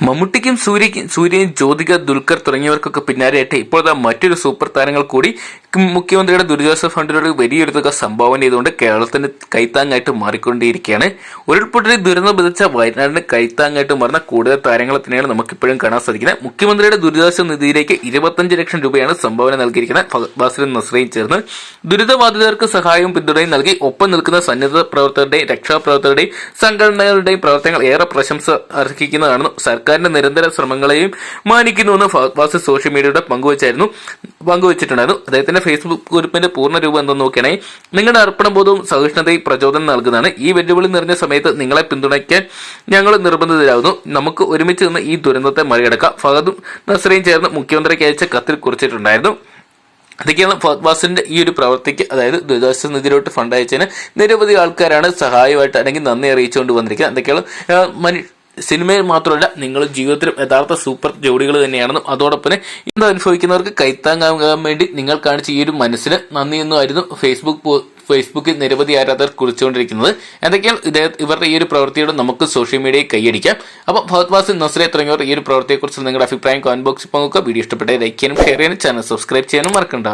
മമ്മൂട്ടിക്കും സൂര്യക്കും സൂര്യൻ ജ്യോതിക ദുൽഖർ തുടങ്ങിയവർക്കൊക്കെ പിന്നാലെയായിട്ട് ഇപ്പോഴത്തെ മറ്റൊരു സൂപ്പർ താരങ്ങൾ കൂടി മുഖ്യമന്ത്രിയുടെ ദുരിതാശ്വാസ ഫണ്ടിനോട് വലിയൊരു തുക സംഭാവന ചെയ്തുകൊണ്ട് കേരളത്തിന് കൈത്താങ്ങായിട്ട് മാറിക്കൊണ്ടിരിക്കുകയാണ്. ഉരുൾപൊട്ടലിൽ ദുരന്തം വിതച്ച വയനാടിന് കൈത്താങ്ങായിട്ട് മാറുന്ന കൂടുതൽ താരങ്ങളെ തന്നെയാണ് നമുക്കിപ്പോഴും കാണാൻ സാധിക്കുന്നത്. മുഖ്യമന്ത്രിയുടെ ദുരിതാശ്വാസ നിധിയിലേക്ക് ഇരുപത്തഞ്ച് ലക്ഷം രൂപയാണ് സംഭാവന നൽകിയിരിക്കുന്നത്. ബാസിലും നസ്രയും ചേർന്ന് ദുരിതബാധിതർക്ക് സഹായവും പിന്തുണയും നൽകി ഒപ്പം നിൽക്കുന്ന സന്നദ്ധ പ്രവർത്തകരുടെയും രക്ഷാപ്രവർത്തകരുടെയും സംഘടനകളുടെയും പ്രവർത്തനങ്ങൾ ഏറെ പ്രശംസ അർഹിക്കുന്നതാണെന്നും സർക്കാരിന്റെ നിരന്തര ശ്രമങ്ങളെയും മാനിക്കുന്നുവെന്ന് ബാസിൽ സോഷ്യൽ മീഡിയയുടെ പങ്കുവച്ചായിരുന്നു പങ്കുവച്ചിട്ടുണ്ടായിരുന്നു. അദ്ദേഹത്തിന്റെ ഫേസ്ബുക്ക് കുറിപ്പിന്റെ പൂർണ രൂപം എന്തെന്ന് നോക്കണേ നിങ്ങളുടെ അർപ്പണബോധവും സഹിഷ്ണുതയും പ്രചോദനം നൽകുന്നതാണ്. ഈ വെല്ലുവിളി നിറഞ്ഞ സമയത്ത് നിങ്ങളെ പിന്തുണയ്ക്കാൻ ഞങ്ങൾ നിർബന്ധിതരാകുന്നു. നമുക്ക് ഒരുമിച്ച് നിന്ന് ഈ ദുരന്തത്തെ മറികടക്കാം. ഫഹദും നസറയും ചേർന്ന് മുഖ്യമന്ത്രിക്ക് അയച്ച കത്തിൽ കുറിച്ചിട്ടുണ്ടായിരുന്നു. അതൊക്കെയാണ് ഫഹദ്ബാസിന്റെ ഈ ഒരു പ്രവൃത്തിക്ക് അതായത് ദുരിതാശ്വാസ നിധിയിലോട്ട് ഫണ്ട് അയച്ചതിന് നിരവധി ആൾക്കാരാണ് സഹായമായിട്ട് അല്ലെങ്കിൽ നന്ദി അറിയിച്ചുകൊണ്ട് വന്നിരിക്കുന്നത്. എന്തൊക്കെയാണ് സിനിമയിൽ മാത്രമല്ല നിങ്ങൾ ജീവിതത്തിലും യഥാർത്ഥ സൂപ്പർ ജോഡികൾ തന്നെയാണെന്നും അതോടൊപ്പം ഇന്ന് അനുഭവിക്കുന്നവർക്ക് കൈത്താങ്ങാൻ വേണ്ടി നിങ്ങൾ കാണിച്ച ഈ ഒരു മനസ്സിന് നന്ദി എന്നുമായിരുന്നു ഫേസ്ബുക്ക് ഫേസ്ബുക്കിൽ നിരവധി ആരാധകർ കുറിച്ചുകൊണ്ടിരിക്കുന്നത്. എന്തൊക്കെയാണ് ഇദ്ദേഹം ഇവരുടെ ഈ ഒരു പ്രവൃത്തിയോട് നമുക്ക് സോഷ്യൽ മീഡിയയിൽ കൈയടിക്കാം. അപ്പോൾ ഫഹദ്ബാസ് നസ്രെ തുടങ്ങിയവർ ഈ ഒരു പ്രവൃത്തിയെക്കുറിച്ച് നിങ്ങളുടെ അഭിപ്രായം കമന്റ് ബോക്സിൽ പങ്കുക വീഡിയോ ഇഷ്ടപ്പെട്ട ലൈക്ക് ചെയ്യാനും ഷെയർ ചെയ്യാനും ചാനൽ സബ്സ്ക്രൈബ് ചെയ്യാനും മറക്കണ്ട.